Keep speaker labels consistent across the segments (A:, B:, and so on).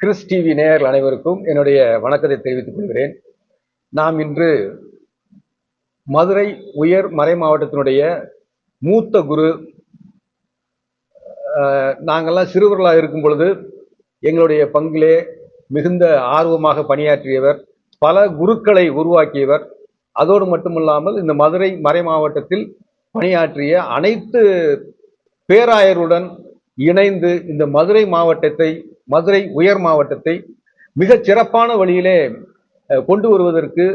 A: Chris TV நேயர்கள் அனைவருக்கும் என்னுடைய வணக்கத்தை தெரிவித்துக் கொள்கிறேன். நாம் இன்று மதுரை உயர் மறை மாவட்டத்தினுடைய மூத்த குரு நாங்கள்லாம் நாங்கெல்லாம் சிறுவர்களாக இருக்கும் பொழுது எங்களுடைய பங்கிலே மிகுந்த ஆர்வமாக பணியாற்றியவர் பல குருக்களை உருவாக்கியவர் அதோடு மட்டுமல்லாமல் இந்த மதுரை மறை மாவட்டத்தில் பணியாற்றிய அனைத்து பேராயருடன் இணைந்து இந்த மதுரை மாவட்டத்தை மதுரை உயர் மாவட்டத்தை மிகச் சிறப்பான வழியிலே கொண்டு வருவதற்கு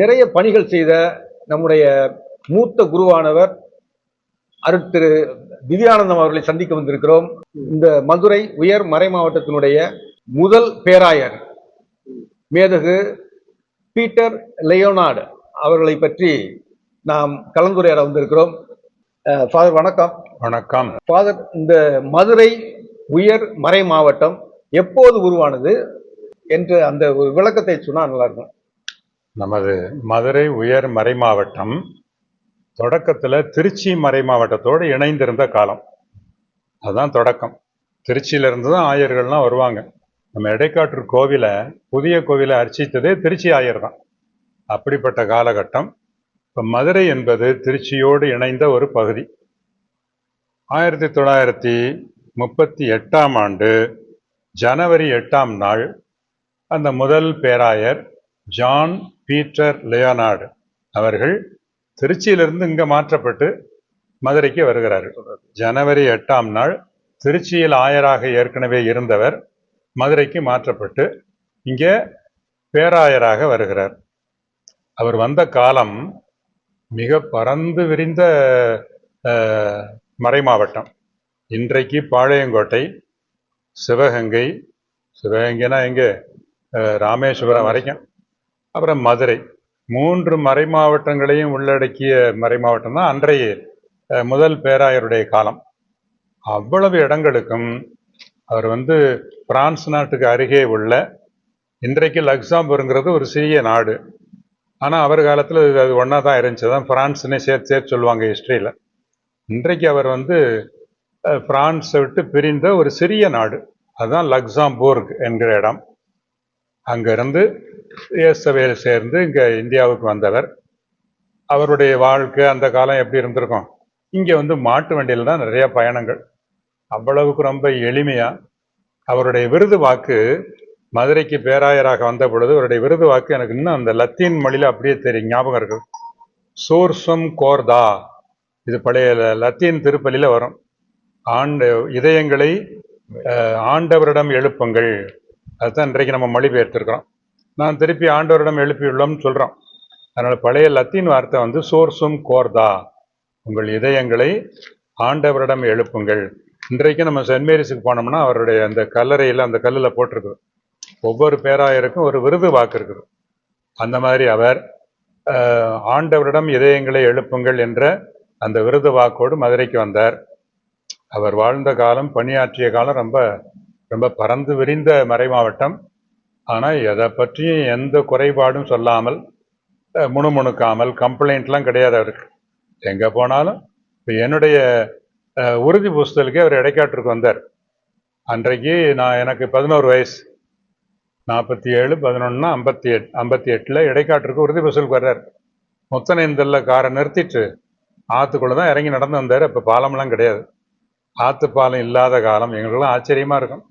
A: நிறைய பணிகள் செய்த நம்முடைய மூத்த குருவானவர் அருட்திரு திவ்யானந்தம் அவர்களை சந்திக்க வந்திருக்கிறோம். இந்த மதுரை உயர் மறை மாவட்டத்தினுடைய முதல் பேராயர் மேதகு பீட்டர் லியோனார்டு அவர்களை பற்றி நாம் கலந்துரையாட வந்திருக்கிறோம். ஃபாதர் வணக்கம்.
B: வணக்கம்.
A: ஃபாதர் இந்த மதுரை உயர் மறை மாவட்டம் எப்போது உருவானது என்று அந்த ஒரு விளக்கத்தை சொன்னால் நல்லா இருக்கும்.
B: நமது மதுரை உயர் மறை மாவட்டம் தொடக்கத்தில் திருச்சி மறை மாவட்டத்தோடு இணைந்திருந்த காலம். அதுதான் தொடக்கம். திருச்சியிலிருந்து தான் ஆயர்கள்லாம் வருவாங்க. நம்ம இடைக்காற்று கோவிலை புதிய கோவிலை அர்ச்சித்ததே திருச்சி ஆயர் தான். அப்படிப்பட்ட காலகட்டம். இப்போ மதுரை என்பது திருச்சியோடு இணைந்த ஒரு பகுதி. ஆயிரத்தி தொள்ளாயிரத்தி முப்பத்தி எட்டாம் ஆண்டு ஜனவரி எட்டாம் நாள் அந்த முதல் பேராயர் ஜான் பீட்டர் லியோனார்டு அவர்கள் திருச்சியிலிருந்து இங்கே மாற்றப்பட்டு மதுரைக்கு வருகிறார் ஜனவரி எட்டாம் நாள் திருச்சியில் ஆயராக ஏற்கனவே இருந்தவர் மதுரைக்கு மாற்றப்பட்டு இங்கே பேராயராக வருகிறார். அவர் வந்த காலம் மிக பறந்து விரிந்த மறை மறைமாவட்டம் இன்றைக்கு பாளையங்கோட்டை சிவகங்கை சிவகங்கைனா எங்கே? ராமேஸ்வரம் வரைக்கும். அப்புறம் மதுரை. மூன்று மறை மாவட்டங்களையும் உள்ளடக்கிய மறை மாவட்டம் தான் அன்றைய முதல் பேராயருடைய காலம். அவ்வளவு இடங்களுக்கும் அவர் வந்து பிரான்ஸ் நாட்டுக்கு அருகே உள்ள இன்றைக்கு லக்ஸாம்பூருங்கிறது ஒரு சிறிய நாடு. ஆனால் அவர் காலத்தில் அது ஒன்றா தான் இருந்துச்சு. தான் பிரான்ஸ்னே சேர்த்து சேர்த்து சொல்லுவாங்க ஹிஸ்ட்ரியில் இன்றைக்கு அவர் வந்து பிரான்ஸை விட்டு பிரிந்த ஒரு சிறிய நாடு. அதுதான் லக்ஸாம்பூர்க் என்கிற இடம். அங்கிருந்து இயேசபையில் சேர்ந்து இங்கே இந்தியாவுக்கு வந்தவர். அவருடைய வாழ்க்கை அந்த காலம் எப்படி இருந்திருக்கும்? இங்கே வந்து மாட்டு வண்டியில் தான் நிறைய பயணங்கள். அவ்வளவுக்கு ரொம்ப எளிமையாக அவருடைய விருது வாக்கு மதுரைக்கு பேராயராக வந்த பொழுது அவருடைய விருது வாக்கு எனக்கு இன்னும் அந்த லத்தீன் மொழியில் அப்படியே தெரியும் ஞாபகம் இருக்கு. சோர்சம் கோர்தா. இது பழைய லத்தீன் திருப்பலியில் வரும். ஆண்டு இதயங்களை ஆண்டவரிடம் எழுப்புங்கள். அதுதான் இன்றைக்கு நம்ம மொழிபெயர்த்திருக்கிறோம். நான் திருப்பி ஆண்டவரிடம் எழுப்பியுள்ளோம்னு சொல்கிறோம் அதனால் பழைய லத்தீன் வார்த்தை வந்து சோர்ஸும் கோர்தா. உங்கள் இதயங்களை ஆண்டவரிடம் எழுப்புங்கள். இன்றைக்கு நம்ம சென்ட் மேரிஸுக்கு போனோம்னா அவருடைய அந்த கல்லறையில் அந்த கல்லில் போட்டிருக்குது. ஒவ்வொரு பேராயருக்கும் ஒரு விருது வாக்கு இருக்குது. அந்த மாதிரி அவர் ஆண்டவரிடம் இதயங்களை எழுப்புங்கள் என்ற அந்த விருது வாக்கோடு மதுரைக்கு வந்தார். அவர் வாழ்ந்த காலம் பணியாற்றிய காலம் ரொம்ப ரொம்ப பறந்து விரிந்த மறை மாவட்டம். ஆனால் எதை பற்றியும் எந்த குறைபாடும் சொல்லாமல் முணுமுணுக்காமல் கம்ப்ளைண்ட்லாம் கிடையாது அவருக்கு. எங்கே போனாலும் இப்போ என்னுடைய உறுதி புஸ்தலுக்கே அவர் இடைக்காட்டுக்கு வந்தார். அன்றைக்கு நான் எனக்கு பதினோரு வயசு. நாற்பத்தி ஏழு பதினொன்னா ஐம்பத்தி எட் ஐம்பத்தி எட்டில் இடைக்காட்டுக்கு உறுதி புஸ்தலுக்கு வர்றார். முத்தனேந்தல்ல காரை நிறுத்திட்டு ஆற்றுக்குள்ளே தான் இறங்கி நடந்து வந்தார். அப்போ பாலம்லாம் கிடையாது. ஆற்றுப்பாலம் இல்லாத காலம். எங்களுக்கெல்லாம் ஆச்சரியமாக இருக்கும்.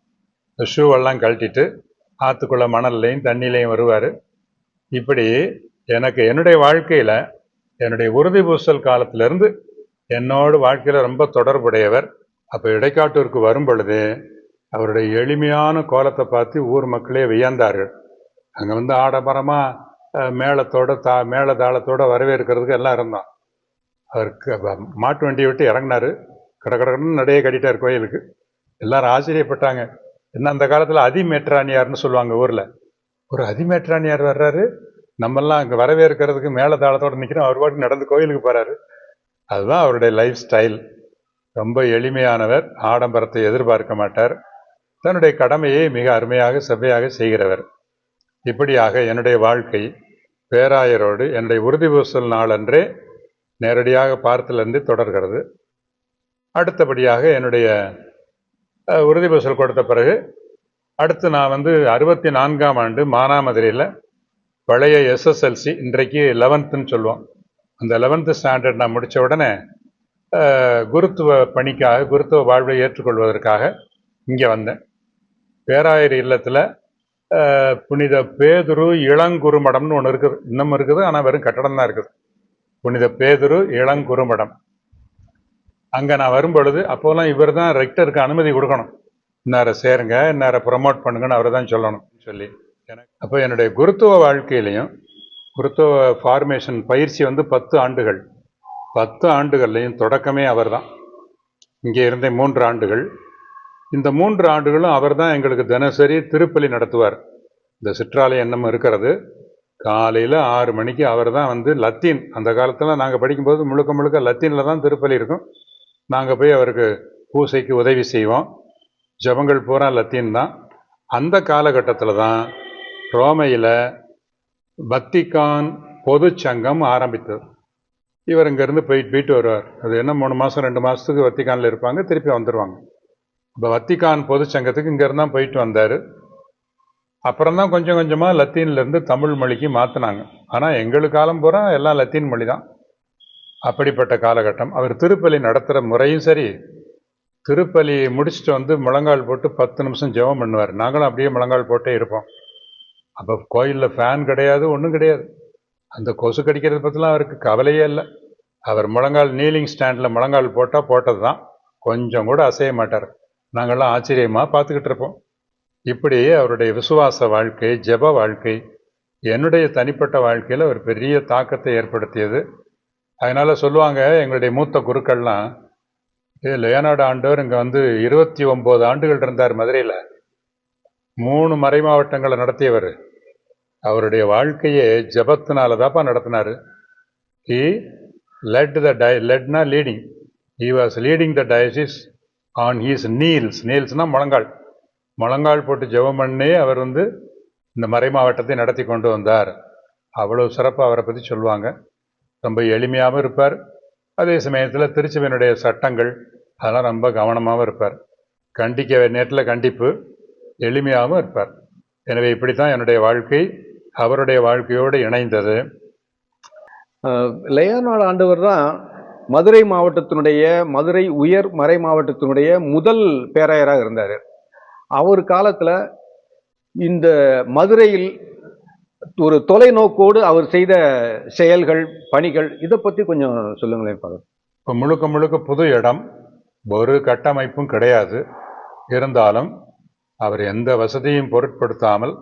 B: இந்த ஷூவெல்லாம் கழட்டிட்டு ஆற்றுக்குள்ளே மணல்லையும் தண்ணிலையும் வருவார். இப்படி எனக்கு என்னுடைய வாழ்க்கையில் என்னுடைய உறுதி பூசல் காலத்திலேருந்து என்னோட வாழ்க்கையில் ரொம்ப தொடர்புடையவர். அப்போ இடைக்காட்டூருக்கு வரும் பொழுது அவருடைய எளிமையான கோலத்தை பார்த்து ஊர் மக்களே வியந்தார்கள். அங்கே வந்து ஆடம்பரமாக மேளத்தோட தா மேள தாளத்தோட வரவேற்கிறதுக்கு எல்லாம் இருந்தோம் அவருக்கு மாட்டு வண்டியை விட்டு இறங்கினார். கடகடன்னு நடைய கட்டிட்டார் கோயிலுக்கு. எல்லாரும் ஆச்சரியப்பட்டாங்க. என்ன அந்த காலத்தில் அதிமேற்றானியார்னு சொல்லுவாங்க ஊரில். ஒரு அதிமேற்றானியார் வர்றாரு. நம்மெல்லாம் அங்கே வரவேற்கிறதுக்கு மேலே தாளத்தோட நிற்கிறோம் அவர் பாட்டு நடந்து கோயிலுக்கு போகிறாரு அதுதான் அவருடைய லைஃப் ஸ்டைல். ரொம்ப எளிமையானவர். ஆடம்பரத்தை எதிர்பார்க்க மாட்டார். தன்னுடைய கடமையை மிக அருமையாக செவ்வையாக செய்கிறவர். இப்படியாக என்னுடைய வாழ்க்கை பேராயரோடு என்னுடைய உறுதி பூசல் நாளன்றே நேரடியாக பார்த்துலேருந்து தொடர்கிறது. அடுத்தபடியாக என்னுடைய அஹ், உறுதி கொடுத்த பிறகு அடுத்து நான் வந்து அறுபத்தி நான்காம் ஆண்டு மானாமதுரையில் பழைய எஸ்எஸ்எல்சி இன்றைக்கு லெவன்த்துன்னு சொல்லுவோம். அந்த லெவன்த்து ஸ்டாண்டர்ட் நான் முடித்த உடனே குருத்துவ பணிக்காக குருத்துவ வாழ்வை ஏற்றுக்கொள்வதற்காக இங்கே வந்தேன். பேராயர் இல்லத்தில் புனித பேதுரு இளங்குருமடம்னு ஒன்று இருக்குது. இன்னும் இருக்குது ஆனால் வெறும் கட்டடம் தான் இருக்குது. புனித பேதுரு இளங்குருமடம். அங்கே நான் வரும்பொழுது அப்போலாம் இவர் தான் ரெக்டருக்கு அனுமதி கொடுக்கணும். இன்னாரை சேருங்க இன்னாரை ப்ரொமோட் பண்ணுங்கன்னு அவர் தான் சொல்லணும் சொல்லி. எனக்கு அப்போ என்னுடைய குருத்துவ வாழ்க்கையிலையும் குருத்துவ ஃபார்மேஷன் பயிற்சி வந்து பத்து ஆண்டுகள். பத்து ஆண்டுகள்லையும் தொடக்கமே அவர் தான் இங்கே இருந்த மூன்று ஆண்டுகள். இந்த மூன்று ஆண்டுகளும் அவர் தான் எங்களுக்கு தினசரி திருப்பலி நடத்துவார். இந்த சிற்றாலயம் எண்ணம் இருக்கிறது. காலையில் ஆறு மணிக்கு அவர் தான் வந்து லத்தீன். அந்த காலத்தில் நாங்கள் படிக்கும்போது முழுக்க முழுக்க லத்தீனில் தான் திருப்பலி இருக்கும். நாங்கள் போய் அவருக்கு பூசைக்கு உதவி செய்வோம். ஜபங்கள் பூரா லத்தீன் தான். அந்த காலகட்டத்தில் தான் ரோமையில் பத்திகான் பொதுச் சங்கம் ஆரம்பித்தது. இவர் இங்கேருந்து போயிட்டு போயிட்டு வருவார். அது என்ன மூணு மாதம் ரெண்டு மாதத்துக்கு வத்திகானில் இருப்பாங்க திருப்பி வந்துடுவாங்க இப்போ வத்திக்கான் பொதுச்சங்கத்துக்கு இங்கேருந்து தான் போயிட்டு வந்தார். அப்புறம் தான் கொஞ்சம் கொஞ்சமாக லத்தீன்லேருந்து தமிழ் மொழிக்கு மாற்றினாங்க ஆனால் எங்களுக்கு காலம் பூரா எல்லாம் லத்தீன் மொழி தான். அப்படிப்பட்ட காலகட்டம். அவர் திருப்பலி நடத்துகிற முறையும் சரி திருப்பலி முடிச்சுட்டு வந்து முழங்கால் போட்டு பத்து நிமிஷம் ஜெபம் பண்ணுவார். நாங்களும் அப்படியே முழங்கால் போட்டே இருப்போம். அப்போ கோயிலில் ஃபேன் கிடையாது ஒன்றும் கிடையாது. அந்த கொசு கடிக்கிறத பற்றிலாம் அவருக்கு கவலையே இல்லை. அவர் முழங்கால் நீலிங் ஸ்டாண்டில் முழங்கால் போட்டால் போட்டது தான் கொஞ்சம் கூட அசைய மாட்டார். நாங்கள்லாம் ஆச்சரியமாக பார்த்துக்கிட்டு இருப்போம். இப்படி அவருடைய விசுவாச வாழ்க்கை ஜெப வாழ்க்கை என்னுடைய தனிப்பட்ட வாழ்க்கையில் ஒரு பெரிய தாக்கத்தை ஏற்படுத்தியது. அதனால் சொல்லுவாங்க எங்களுடைய மூத்த குருக்கள்லாம் ஏ லியோனார்டு ஆண்டவர் இங்கே வந்து இருபத்தி ஒம்பது ஆண்டுகள் இருந்தார் மதுரையில். மூணு மறை மாவட்டங்களை நடத்தியவர். அவருடைய வாழ்க்கையே ஜபத்தினால தாப்பா நடத்தினார் he led the die லெட்னா leading he was leading the diocese on his knees நீல்ஸ்னால் முழங்கால். முழங்கால் போட்டு ஜெபம் பண்ணி அவர் வந்து இந்த மறை மாவட்டத்தை நடத்தி கொண்டு வந்தார். அவ்வளோ சிறப்பாக அவரை பற்றி சொல்லுவாங்க. ரொம்ப எளிமையாகவும் இருப்பார். அதே சமயத்தில் திருச்சபையினுடைய சட்டங்கள் அதெல்லாம் ரொம்ப கவனமாகவும் இருப்பார். கண்டிக்க நேரத்தில் கண்டிப்பு எளிமையாகவும் இருப்பார். எனவே இப்படி தான் என்னுடைய வாழ்க்கை அவருடைய வாழ்க்கையோடு இணைந்தது.
A: லெயனார்டு ஆண்டவர் தான் மதுரை மாவட்டத்தினுடைய மதுரை உயர் மறை மாவட்டத்தினுடைய முதல் பேராயராக இருந்தார். அவர் காலத்தில் இந்த மதுரையில் ஒரு தொலைநோக்கோடு அவர் செய்த செயல்கள் பணிகள் இதை பற்றி கொஞ்சம் சொல்லுங்களேன் ஃபாதர்
B: இப்போ முழுக்க முழுக்க புது இடம் ஒரு கட்டமைப்பும் கிடையாது. இருந்தாலும் அவர் எந்த வசதியும் பொருட்படுத்தாமல்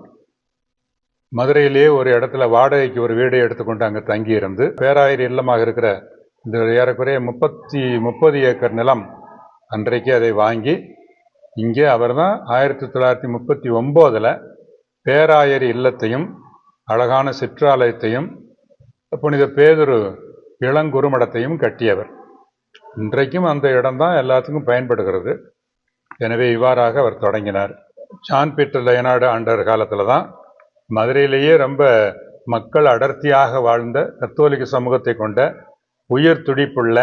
B: மதுரையிலேயே ஒரு இடத்துல வாடகைக்கு ஒரு வீடை எடுத்துக்கொண்டு அங்கே தங்கியிருந்து பேராயர் இல்லமாக இருக்கிற இந்த ஏறக்குறைய முப்பத்தி முப்பது ஏக்கர் நிலம் அன்றைக்கு அதை வாங்கி இங்கே அவர் தான் ஆயிரத்தி தொள்ளாயிரத்தி முப்பத்தி ஒம்போதில் பேராயர் இல்லத்தையும் அழகான சிற்றாலயத்தையும் புனித பேதுரு இளங்குருமடத்தையும் கட்டியவர். இன்றைக்கும் அந்த இடம்தான் எல்லாத்துக்கும் பயன்படுகிறது. எனவே இவ்வாறாக அவர் தொடங்கினார். ஜான் பீட்டர் லயனாடு ஆண்டர் காலத்தில் தான் மதுரையிலேயே ரொம்ப மக்கள் அடர்த்தியாக வாழ்ந்த கத்தோலிக்க சமூகத்தை கொண்ட உயிர் துடிப்புள்ள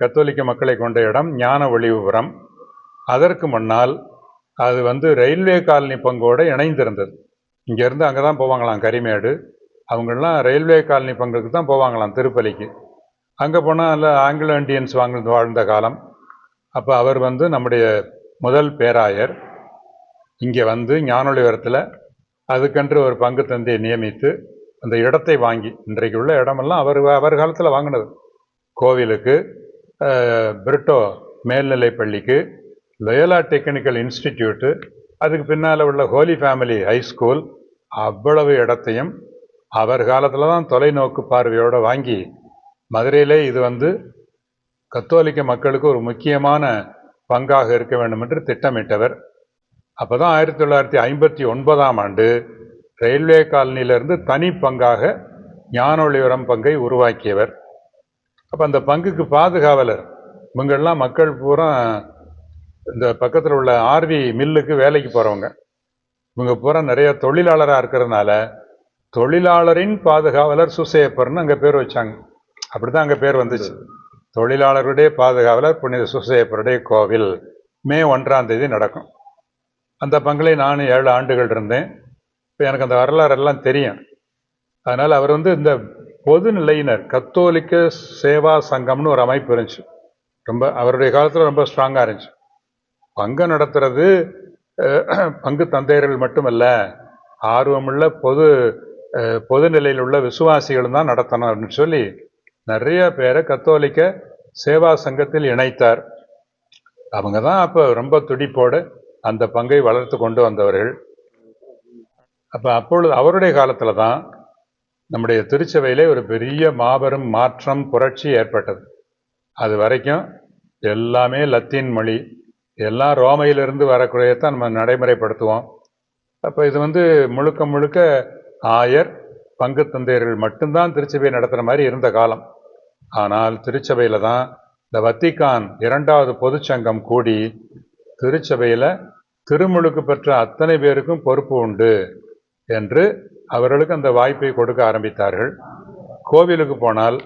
B: கத்தோலிக்க மக்களை கொண்ட இடம் ஞான ஒளிபுரம். அதற்கு முன்னால் அது வந்து ரயில்வே காலனி பங்கோடு இணைந்திருந்தது. இங்கேருந்து அங்கே தான் போவாங்களாம் கரிமேடு. அவங்களாம் ரயில்வே காலனி பங்குக்கு தான் போவாங்களாம் திருப்பலிக்கு. அங்கே போனால் நல்ல ஆங்கிலோ இண்டியன்ஸ் வாழ்ந்து வாழ்ந்த காலம். அப்போ அவர் வந்து நம்முடைய முதல் பேராயர். இங்கே வந்து ஞானொழிவரத்தில் அதுக்கென்று ஒரு பங்கு தந்தையை நியமித்து அந்த இடத்தை வாங்கி இன்றைக்கு உள்ள இடமெல்லாம் அவர் அவர் காலத்தில் வாங்கினது. கோவிலுக்கு பிரிட்டோ மேல்நிலை பள்ளிக்கு லொயலா டெக்னிக்கல் இன்ஸ்டிடியூட்டு அதுக்கு பின்னால் உள்ள ஹோலி ஃபேமிலி ஹை ஸ்கூல் அவ்வளவு இடத்தையும் அவர் காலத்தில் தான் தொலைநோக்கு பார்வையோடு வாங்கி மதுரையிலே இது வந்து கத்தோலிக்க மக்களுக்கு ஒரு முக்கியமான பங்காக இருக்க வேண்டும் என்று திட்டமிட்டவர். அப்போ தான் ஆயிரத்தி தொள்ளாயிரத்தி ஐம்பத்தி ஒன்பதாம் ஆண்டு ரயில்வே காலனியிலிருந்து தனி பங்காக ஞானொளிவரம் பங்கை உருவாக்கியவர். அப்போ அந்த பங்குக்கு பாதுகாவலர் இவங்கெல்லாம் மக்கள் பூரா இந்த பக்கத்தில் உள்ள ஆர்வி மில்லுக்கு வேலைக்கு போகிறவங்க இவங்க பூரா நிறைய தொழிலாளராக இருக்கிறதுனால தொழிலாளரின் பாதுகாவலர் சுசேப்பர்னு அங்கே பேர் வச்சாங்க. அப்படி தான் அங்கே பேர் வந்துச்சு. தொழிலாளருடைய பாதுகாவலர் புனித சுசேப்பருடைய கோவில் மே ஒன்றாம் தேதி நடக்கும். அந்த பங்கிலே நானும் ஏழு ஆண்டுகள் இருந்தேன். இப்போ எனக்கு அந்த வரலாறெல்லாம் தெரியும். அதனால் அவர் வந்து இந்த பொது நிலையினர் கத்தோலிக்க சேவா சங்கம்னு ஒரு அமைப்பு இருந்துச்சு. ரொம்ப அவருடைய காலத்தில் ரொம்ப ஸ்ட்ராங்காக இருந்துச்சு. பங்கு நடத்துறது பங்கு தந்தையர்கள் மட்டுமல்ல ஆர்வமுள்ள பொது அஹ், பொது நிலையில் உள்ள விசுவாசிகளும் தான் நடத்தணும் அப்படின்னு சொல்லி நிறைய பேரை கத்தோலிக்க சேவா சங்கத்தில் இணைத்தார். அவங்க தான் அப்போ ரொம்ப துடிப்போடு அந்த பங்கை வளர்த்து கொண்டு வந்தவர்கள். அப்போ அப்பொழுது அவருடைய காலத்தில் தான் நம்முடைய திருச்சபையிலே ஒரு பெரிய மாபெரும் மாற்றம் புரட்சி ஏற்பட்டது. அது வரைக்கும் எல்லாமே லத்தீன் மொழி எல்லாம் ரோமையிலிருந்து வரக்கூடியதான் நம்ம நடைமுறைப்படுத்துவோம். அப்போ இது வந்து முழுக்க முழுக்க ஆயர் பங்கு தந்தையர்கள் மட்டும்தான் திருச்சபையை நடத்துகிற மாதிரி இருந்த காலம். ஆனால் திருச்சபையில் தான் இந்த வத்திக்கான் இரண்டாவது பொதுச்சங்கம் கூடி திருச்சபையில் திருமுழுக்கு பெற்ற அத்தனை பேருக்கும் பொறுப்பு உண்டு என்று அவர்களுக்கு அந்த வாய்ப்பை கொடுக்க ஆரம்பித்தார்கள். கோவிலுக்கு போனால்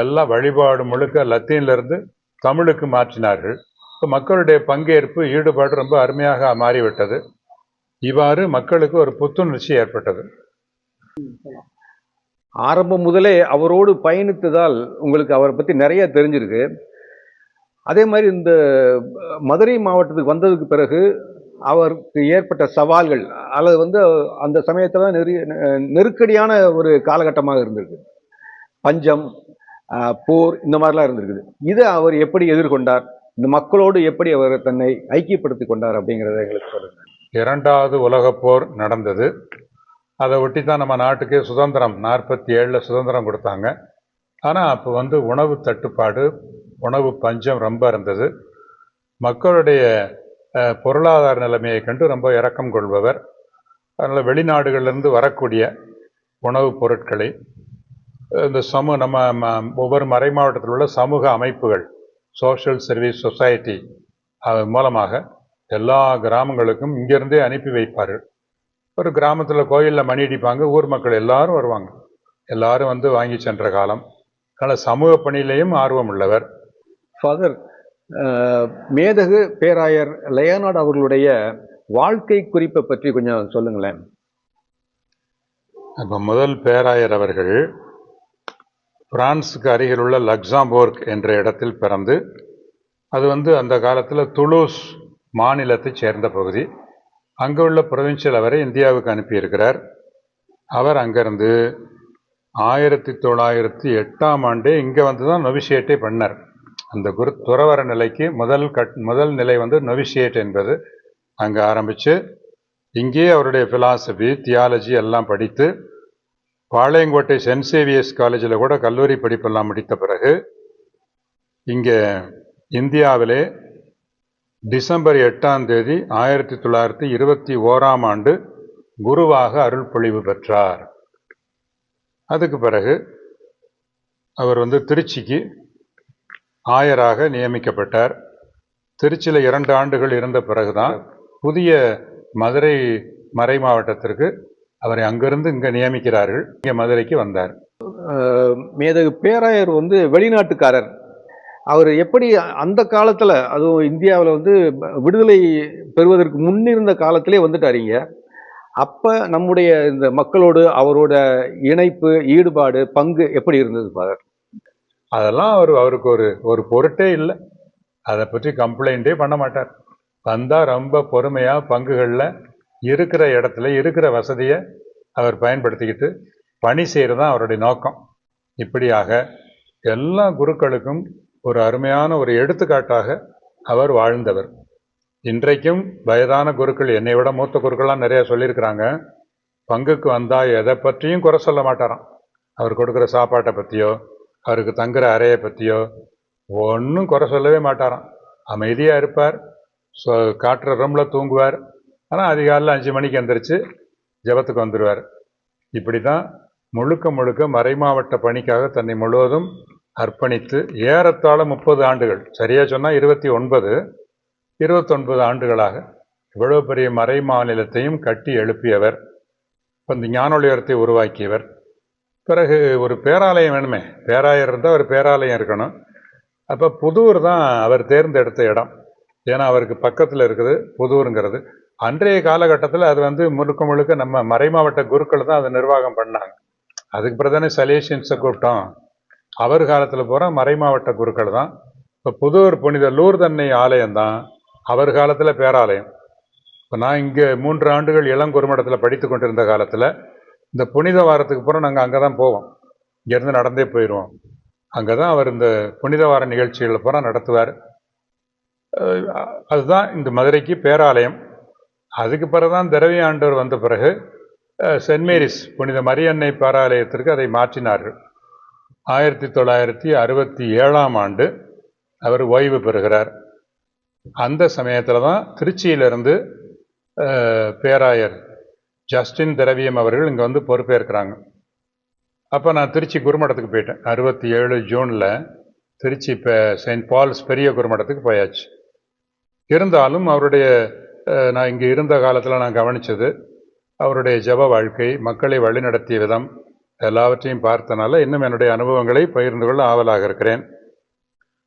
B: எல்லா வழிபாடு முழுக்க லத்தீன்லேருந்து தமிழுக்கு மாற்றினார்கள். ஸோ மக்களுடைய பங்கேற்பு ஈடுபாடு ரொம்ப அருமையாக மாறிவிட்டது. இவ்வாறு மக்களுக்கு ஒரு புத்துணர்ச்சி ஏற்பட்டது.
A: ஆரம்பம் முதலே அவரோடு பயணித்ததால் உங்களுக்கு அவரை பற்றி நிறைய தெரிஞ்சிருக்கு. அதே மாதிரி இந்த மதுரை மாவட்டத்துக்கு வந்ததுக்கு பிறகு அவருக்கு ஏற்பட்ட சவால்கள் அல்லது வந்து அந்த சமயத்தில் நெரு நெருக்கடியான ஒரு காலகட்டமாக இருந்திருக்கு. பஞ்சம் போர் இந்த மாதிரிலாம் இருந்திருக்குது. இதை அவர் எப்படி எதிர்கொண்டார்? இந்த மக்களோடு எப்படி அவர் தன்னை ஐக்கியப்படுத்தி கொண்டார் அப்படிங்கிறத எங்களுக்கு சொல்லுங்க.
B: இரண்டாவது உலகப்போர் நடந்தது. அதை ஒட்டி தான் நம்ம நாட்டுக்கே சுதந்திரம். நாற்பத்தி ஏழில் சுதந்திரம் கொடுத்தாங்க. ஆனால் அப்போ வந்து உணவு தட்டுப்பாடு உணவு பஞ்சம் ரொம்ப இருந்தது. மக்களுடைய பொருளாதார நிலைமையை கண்டு ரொம்ப இறக்கம் கொள்பவர். அதனால் வெளிநாடுகளிலிருந்து வரக்கூடிய உணவுப் பொருட்களை இந்த சமூக நம்ம ம- ஒவ்வொரு மறை மாவட்டத்தில் உள்ள சமூக அமைப்புகள் சோஷியல் சர்வீஸ் சொசைட்டி அது மூலமாக எல்லா கிராமங்களுக்கும் இங்கிருந்தே அனுப்பி வைப்பார்கள் ஒரு கிராமத்தில் கோயிலில் மணி அடிப்பாங்க ஊர் மக்கள் எல்லாரும் வருவாங்க. எல்லாரும் வந்து வாங்கி சென்ற காலம். அதனால் சமூக பணியிலையும் ஆர்வம் உள்ளவர்.
A: ஃபாதர் மேதகு பேராயர் லயனாட் அவர்களுடைய வாழ்க்கை குறிப்பை பற்றி கொஞ்சம் சொல்லுங்களேன்.
B: அப்போ முதல் பேராயர் அவர்கள் பிரான்ஸுக்கு அருகில் உள்ள லக்ஸாம்போர்க் என்ற இடத்தில் பிறந்து அது வந்து அந்த காலத்தில் துலூஸ் மாநிலத்தைச் சேர்ந்த பகுதி. அங்கே உள்ள புரொவின்சியல் அவரை இந்தியாவுக்கு அனுப்பியிருக்கிறார். அவர் அங்கேருந்து ஆயிரத்தி தொள்ளாயிரத்தி எட்டாம் ஆண்டே இங்கே வந்து தான் நொவிஷியேட்டை பண்ணார். அந்த குரு துறவர நிலைக்கு முதல் கட் முதல் நிலை வந்து நொவிஷியேட் என்பது அங்கே ஆரம்பித்து இங்கேயே அவருடைய ஃபிலாசபி தியாலஜி எல்லாம் படித்து பாளையங்கோட்டை சென்ட் சேவியர்ஸ் காலேஜில் கூட கல்லூரி படிப்பெல்லாம் முடித்த பிறகு இங்கே இந்தியாவிலே டிசம்பர் எட்டாம் தேதி ஆயிரத்தி தொள்ளாயிரத்தி இருபத்தி ஓராம் ஆண்டு குருவாக அருள் பொழிவு பெற்றார். அதுக்கு பிறகு அவர் வந்து திருச்சிக்கு ஆயராக நியமிக்கப்பட்டார். திருச்சியில் இரண்டு ஆண்டுகள் இருந்த பிறகுதான் புதிய மதுரை மறை மாவட்டத்திற்கு அவரை அங்கிருந்து இங்கே நியமிக்கிறார்கள். இங்கே மதுரைக்கு வந்தார்.
A: மேதகு பேராயர் வந்து வெளிநாட்டுக்காரர். அவர் எப்படி அந்த காலத்தில் அதுவும் இந்தியாவில் வந்து விடுதலை பெறுவதற்கு முன்னிருந்த காலத்திலே வந்துட்டாருங்க அப்போ நம்முடைய இந்த மக்களோடு அவரோட இணைப்பு ஈடுபாடு பங்கு எப்படி இருந்தது ஃபாதர்
B: அதெல்லாம் அவர் அவருக்கு ஒரு ஒரு பொருட்டே இல்லை. அதை பற்றி கம்ப்ளைண்ட்டே பண்ண மாட்டார். வந்தால் ரொம்ப பொறுமையாக பங்குகளில் இருக்கிற இடத்துல இருக்கிற வசதியை அவர் பயன்படுத்திக்கிட்டு பணி செய்கிறது தான் அவருடைய நோக்கம். இப்படியாக எல்லா குருக்களுக்கும் ஒரு அருமையான ஒரு எடுத்துக்காட்டாக அவர் வாழ்ந்தவர். இன்றைக்கும் வயதான குருக்கள் என்னை விட மூத்த குருக்கள்லாம் நிறையா சொல்லியிருக்கிறாங்க. பங்குக்கு வந்தால் எதை பற்றியும் குறை சொல்ல மாட்டாராம். அவர் கொடுக்குற சாப்பாட்டை பற்றியோ அவருக்கு தங்குற அறையை பற்றியோ ஒன்றும் குறை சொல்லவே மாட்டாராம். அமைதியாக இருப்பார். ஸோ காட்டுற ரூமில் தூங்குவார். ஆனால் அதிகாலையில் அஞ்சு மணிக்கு எந்திரிச்சு ஜெபத்துக்கு வந்துடுவார் இப்படி தான் முழுக்க முழுக்க மறைமாவட்ட பணிக்காக தன்னை முழுவதும் அர்ப்பணித்து ஏறத்தாழ முப்பது ஆண்டுகள் சரியாக சொன்னால் இருபத்தி ஒன்பது இருபத்தொன்பது ஆண்டுகளாக இவ்வளவு பெரிய மறை மாநிலத்தையும் கட்டி எழுப்பியவர் இப்போ இந்த ஞானொளியரத்தை உருவாக்கியவர். பிறகு ஒரு பேராலயம் வேணுமே பேராயர் இருந்தால் ஒரு பேராலயம் இருக்கணும். அப்போ புதூர் தான் அவர் தேர்ந்தெடுத்த இடம். ஏன்னா அவருக்கு பக்கத்தில் இருக்குது புதூருங்கிறது. அன்றைய காலகட்டத்தில் அது வந்து முழுக்க முழுக்க நம்ம மறைமாவட்ட குருக்கள் தான் அதை நிர்வாகம் பண்ணாங்க. அதுக்கு பிறகு சலேஷன்ஸை சலேஷியன்ஸை கூப்பிட்டோம். அவர் காலத்தில் பூரா மறைமாவட்ட குருக்கள் தான். இப்போ புதூர் புனித லூர்தன்னை ஆலயம் தான் அவர் காலத்தில் பேராலயம். இப்போ நான் இங்கே மூன்று ஆண்டுகள் இளங்குறுமடத்தில் படித்து கொண்டிருந்த காலத்தில் இந்த புனித வாரத்துக்கு பூரா நாங்கள் அங்கே தான் போவோம். இங்கேருந்து நடந்தே போயிடுவோம் அங்கே தான் அவர் இந்த புனித வார நிகழ்ச்சிகளை பூரா நடத்துவார். அதுதான் இந்த மதுரைக்கு பேராலயம். அதுக்கு பிறகு தான் திரவிய ஆண்டவர் வந்த பிறகு சென்ட் மேரிஸ் புனித மரியன்னை பேராலயத்திற்கு அதை மாற்றினார்கள். ஆயிரத்தி தொள்ளாயிரத்தி அறுபத்தி ஏழாம் ஆண்டு அவர் ஓய்வு பெறுகிறார். அந்த சமயத்தில் தான் திருச்சியிலிருந்து பேராயர் ஜஸ்டின் திரவியம் அவர்கள் இங்கே வந்து பொறுப்பேற்கிறாங்க. அப்போ நான் திருச்சி குருமடத்துக்கு போயிட்டேன். அறுபத்தி ஏழு ஜூனில் திருச்சி இப்போ செயின்ட் பால்ஸ் பெரிய குருமடத்துக்கு போயாச்சு. இருந்தாலும் அவருடைய நான் இங்கே இருந்த காலத்தில் நான் கவனித்தது அவருடைய ஜெப வாழ்க்கை மக்களை வழிநடத்திய விதம் எல்லாவற்றையும் பார்த்தனால இன்னும் என்னுடைய அனுபவங்களை பகிர்ந்து கொள்ள ஆவலாக இருக்கிறேன்.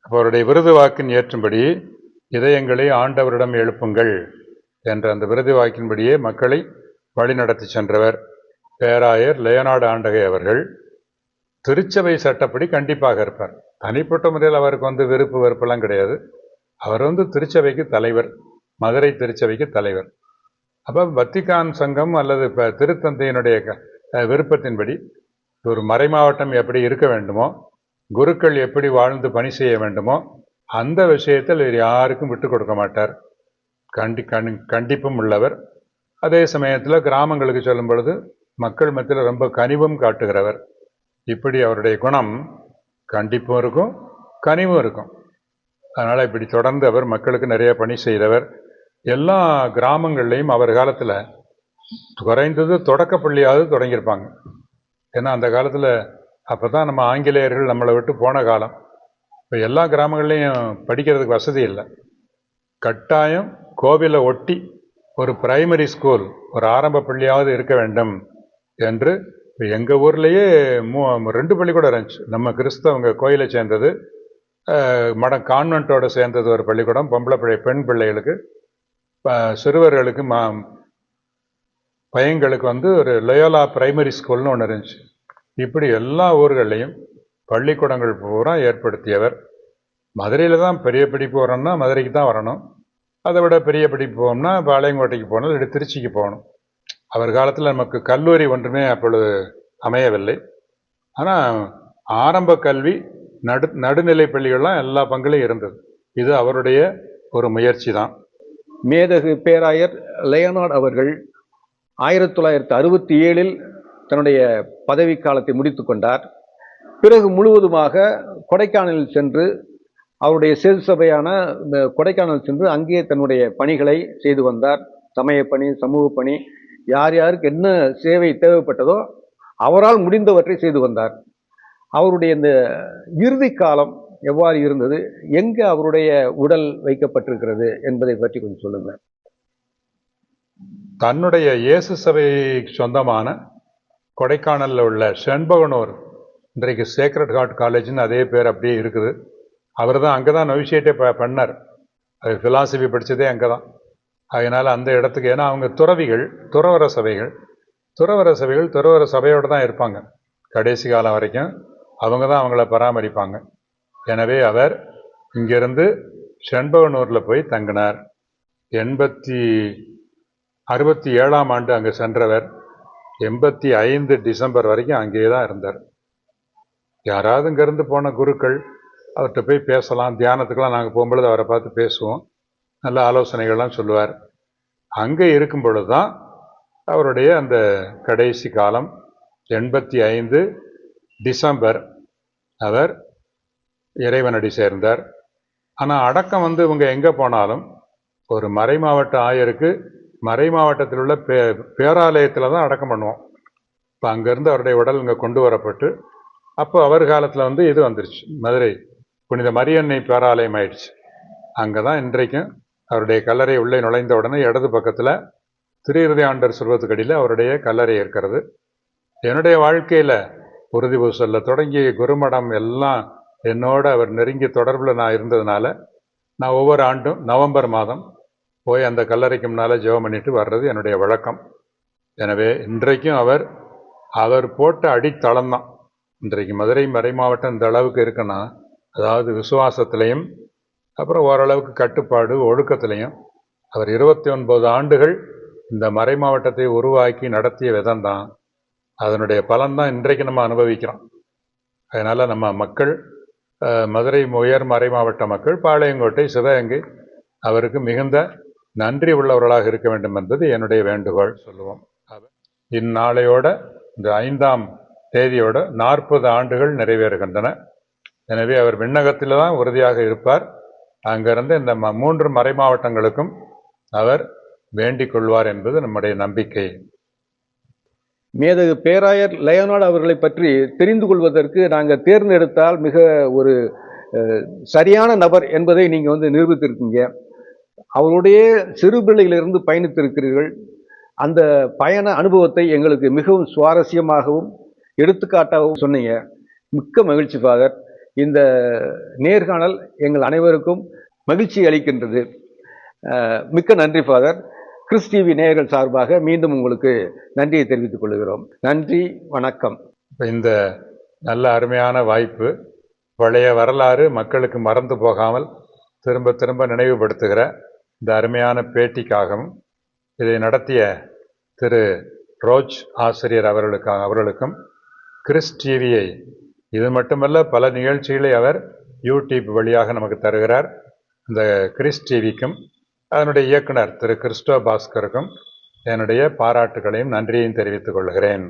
B: அப்போ அவருடைய விருது வாக்கின் ஏற்றும்படி இதயங்களை ஆண்டவரிடம் எழுப்புங்கள் என்ற அந்த விருது வாக்கின்படியே மக்களை வழிநடத்தி சென்றவர் பேராயர் லேனாடு ஆண்டகை அவர்கள். திருச்சபை சட்டப்படி கண்டிப்பாக இருப்பார். தனிப்பட்ட முறையில் அவருக்கு வந்து விருப்பு வெறுப்பெல்லாம் கிடையாது. அவர் வந்து திருச்சபைக்கு தலைவர். மதுரை திருச்சபைக்கு தலைவர். அப்போ வத்திகான் சங்கம் அல்லது இப்போ திருத்தந்தையினுடைய க- விருப்பத்தின்படி ஒரு மறைமாவட்டம் எப்படி இருக்க வேண்டுமோ குருக்கள் எப்படி வாழ்ந்து பணி செய்ய வேண்டுமோ அந்த விஷயத்தில் இவர் யாருக்கும் விட்டு கொடுக்க மாட்டார். கண்டி கண் கண்டிப்பும் உள்ளவர். அதே சமயத்தில் கிராமங்களுக்கு சொல்லும் பொழுது மக்கள் மத்தியில் ரொம்ப கனிவும் காட்டுகிறவர். இப்படி அவருடைய குணம் கண்டிப்பும் இருக்கும் கனிவும் இருக்கும். அதனால் இப்படி தொடர்ந்து அவர் மக்களுக்கு நிறைய பணி செய்தவர். எல்லா கிராமங்கள்லையும் அவர் காலத்தில் குறைந்தது தொடக்க பள்ளியாவது தொடங்கியிருப்பாங்க. ஏன்னா அந்த காலத்தில் அப்போ தான் நம்ம ஆங்கிலேயர்கள் நம்மளை விட்டு போன காலம். இப்போ எல்லா கிராமங்கள்லேயும் படிக்கிறதுக்கு வசதி இல்லை. கட்டாயம் கோவிலை ஒட்டி ஒரு பிரைமரி ஸ்கூல் ஒரு ஆரம்ப பள்ளியாவது இருக்க வேண்டும் என்று இப்போ எங்கள் ஊர்லேயே மூ ரெண்டு பள்ளிக்கூடம் இருந்துச்சு. நம்ம கிறிஸ்தவங்க கோயிலை சேர்ந்தது மடம் கான்வென்ட்டோட சேர்ந்தது ஒரு பள்ளிக்கூடம் பொம்பளை பிள்ளை பெண் பிள்ளைகளுக்கு. சிறுவர்களுக்கு மா பையங்களுக்கு வந்து ஒரு லயோலா பிரைமரி ஸ்கூல்னு ஒன்று இருந்துச்சு. இப்படி எல்லா ஊர்கள்லையும் பள்ளிக்கூடங்கள் பூரா ஏற்படுத்தியவர். மதுரையில் தான் பெரிய படிப்பு வரணும்னா மதுரைக்கு தான் வரணும். அதை விட பெரிய படிப்பு போகணும்னா பாளையங்கோட்டைக்கு போகணும் இல்லை திருச்சிக்கு போகணும். அவர் காலத்தில் நமக்கு கல்லூரி ஒன்றுமே அப்பொழுது அமையவில்லை. ஆனால் ஆரம்ப கல்வி நடு நடுநிலை பள்ளிகள்லாம் எல்லா பங்குலையும் இருந்தது. இது அவருடைய ஒரு முயற்சி தான்.
A: மேதகு பேராயர் லெயனார்ட் அவர்கள் ஆயிரத்தி தொள்ளாயிரத்தி அறுபத்தி ஏழில் தன்னுடைய பதவி காலத்தை முடித்து கொண்டார். பிறகு முழுவதுமாக கொடைக்கானலில் சென்று அவருடைய செல் சபையான இந்த கொடைக்கானல் சென்று அங்கே தன்னுடைய பணிகளை செய்து வந்தார். சமய பணி சமூக பணி யார் யாருக்கு என்ன சேவை தேவைப்பட்டதோ அவரால் முடிந்தவற்றை செய்து வந்தார். அவருடைய இந்த இறுதி காலம் எவ்வாறு இருந்தது? எங்கே அவருடைய உடல் வைக்கப்பட்டிருக்கிறது என்பதை பற்றி கொஞ்சம் சொல்லுங்கள்
B: தன்னுடைய இயேசு சபைக்கு சொந்தமான கொடைக்கானலில் உள்ள செண்பகனூர் இன்றைக்கு சேக்ரட் ஹார்ட் காலேஜ்னு அதே பேர் அப்படியே இருக்குது. அவர் தான் அங்கே தான் நொவிஷியேட்டே ப பண்ணார். அது ஃபிலாசபி படித்ததே அங்கே தான் அதனால் அந்த இடத்துக்கு ஏன்னா அவங்க துறவிகள் துறவர சபைகள் துறவர சபைகள் துறவர சபையோடு தான் இருப்பாங்க. கடைசி காலம் வரைக்கும் அவங்க தான் அவங்கள பராமரிப்பாங்க. எனவே அவர் இங்கிருந்து செண்பகனூரில் போய் தங்கினார். எண்பத்தி அறுபத்தி ஏழாம் ஆண்டு அங்கே சென்றவர். எண்பத்தி ஐந்து டிசம்பர் வரைக்கும் அங்கேயே தான் இருந்தார். யாராவது இங்கேருந்து போன குருக்கள் அவர்கிட்ட போய் பேசலாம் தியானத்துக்கெல்லாம் நாங்கள் போகும்பொழுது அவரை பார்த்து பேசுவோம். நல்ல ஆலோசனைகள்லாம் சொல்லுவார். அங்கே இருக்கும் பொழுது தான் அவருடைய அந்த கடைசி காலம் எண்பத்தி ஐந்து டிசம்பர். அவர் இறைவனடி சேர்ந்தார். ஆனால் அடக்கம் வந்து இவங்க எங்கே போனாலும் ஒரு மறை மாவட்ட ஆயருக்கு மறை மாவட்டத்தில் உள்ள பே பேராலயத்தில் தான் அடக்கம் பண்ணுவோம். இப்போ அங்கேருந்து அவருடைய உடல் இங்கே கொண்டு வரப்பட்டு அப்போ அவர் காலத்தில் வந்து இது வந்துருச்சு. மதுரை புனித மரியன்னை பேராலயம் ஆயிடுச்சு. அங்கே தான் இன்றைக்கும் அவருடைய கல்லறை உள்ளே நுழைந்த உடனே இடது பக்கத்தில் திரு ஆண்டர் சொல்வதுக்கடியில் அவருடைய கல்லறை இருக்கிறது. என்னுடைய வாழ்க்கையில் உறுதி பூசலில் தொடங்கி குருமடம் எல்லாம் என்னோட அவர் நெருங்கிய தொடர்பில் நான் இருந்ததுனால நான் ஒவ்வொரு ஆண்டும் நவம்பர் மாதம் போய் அந்த கல்லறைக்கு முன்னால் ஜெபம் பண்ணிட்டு வர்றது என்னுடைய வழக்கம். எனவே இன்றைக்கும் அவர் அவர் போட்ட அடித்தளம் தான். இன்றைக்கு மதுரை மறை மாவட்டம் இந்த அளவுக்கு இருக்குன்னா அதாவது விசுவாசத்திலையும் அப்புறம் ஓரளவுக்கு கட்டுப்பாடு ஒழுக்கத்திலையும் அவர் இருபத்தி ஒன்பது ஆண்டுகள் இந்த மறை மாவட்டத்தை உருவாக்கி நடத்திய விதம் தான். அதனுடைய பலன்தான் இன்றைக்கு நம்ம அனுபவிக்கிறோம். அதனால் நம்ம மக்கள் மதுரை உயர் மறை மாவட்ட மக்கள் பாளையங்கோட்டை சிவகங்கை அவருக்கு மிகுந்த நன்றி உள்ளவர்களாக இருக்க வேண்டும் என்பது என்னுடைய வேண்டுகோள் சொல்லுவோம். அவர் இந்நாளையோட இந்த ஐந்தாம் தேதியோட நாற்பது ஆண்டுகள் நிறைவேறுகின்றன. எனவே அவர் விண்ணகத்தில் தான் உறுதியாக இருப்பார். அங்கிருந்து இந்த ம- மூன்று மறை மாவட்டங்களுக்கும் அவர் வேண்டிக் கொள்வார் என்பது நம்முடைய நம்பிக்கை.
A: மேதகு பேராயர் லயோனார்டு அவர்களை பற்றி தெரிந்து கொள்வதற்கு நாங்கள் தேர்ந்தெடுத்தால் மிக ஒரு சரியான நபர் என்பதை நீங்கள் வந்து நிரூபித்திருக்கீங்க. அவருடைய சிறுபிள்ளையிலிருந்து பயணித்திருக்கிறீர்கள். அந்த பயண அனுபவத்தை எங்களுக்கு மிகவும் சுவாரஸ்யமாகவும் எடுத்துக்காட்டாகவும் சொன்னீங்க. மிக்க மகிழ்ச்சி ஃபாதர். இந்த நேர்காணல் எங்கள் அனைவருக்கும் மகிழ்ச்சி அளிக்கின்றது. மிக்க நன்றி ஃபாதர். கிறிஸ் டிவி நேயர்கள் சார்பாக மீண்டும் உங்களுக்கு நன்றியை தெரிவித்துக் கொள்கிறோம். நன்றி வணக்கம்.
B: இப்போ இந்த நல்ல அருமையான வாய்ப்பு பழைய வரலாறு மக்களுக்கு மறந்து போகாமல் திரும்ப திரும்ப நினைவுபடுத்துகிற இந்த அருமையான பேட்டிக்காகவும் இதை நடத்திய திரு ரோஜ் ஆசிரியர் அவர்களுக்காக அவர்களுக்கும் கிறிஸ் டிவியை இது மட்டுமல்ல பல நிகழ்ச்சிகளை அவர் யூடியூப் வழியாக நமக்கு தருகிறார். இந்த கிறிஸ் டிவிக்கும் அதனுடைய இயக்குனர் திரு கிறிஸ்டோ பாஸ்கருக்கும் என்னுடைய பாராட்டுகளையும் நன்றியையும் தெரிவித்துக் கொள்கிறேன்.